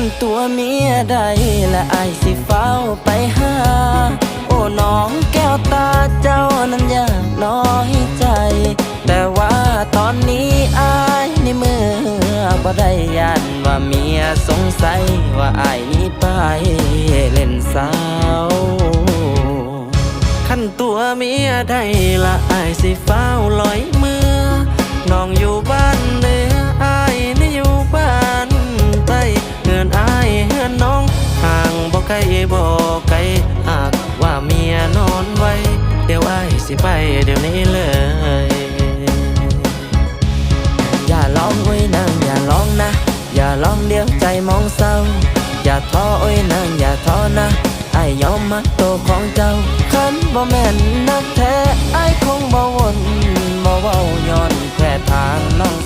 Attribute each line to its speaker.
Speaker 1: ขันตัวเมียได้และอายสิเฝ้าไปหา โอ้น้องแก้วตาเจ้านั้นอยากน้อยใจ แต่ว่าตอนนี้อายในมือบ่ได้ยันว่าเมียสงสัยว่าอายนี้ไปเล่นสาว
Speaker 2: ขันตัวเมียได้ละอายสิเฝ้าลอย บอกไกลหากว่าเมียนอนไว้ เดี๋ยวไอ้สิไปเดี๋ยวนี้เลย
Speaker 1: อย่าร้องโอ้ยนางอย่าร้องนะ อย่าร้องเดี๋ยวใจมองเศร้า อย่าท้อโอ้ยนางอย่าท้อนะไอ้ยอมมาโตของเจ้าขันบ่แม่นนักแท้ไอ้คงบ่วนบ่เว้าย้อนแค่ทางน้อง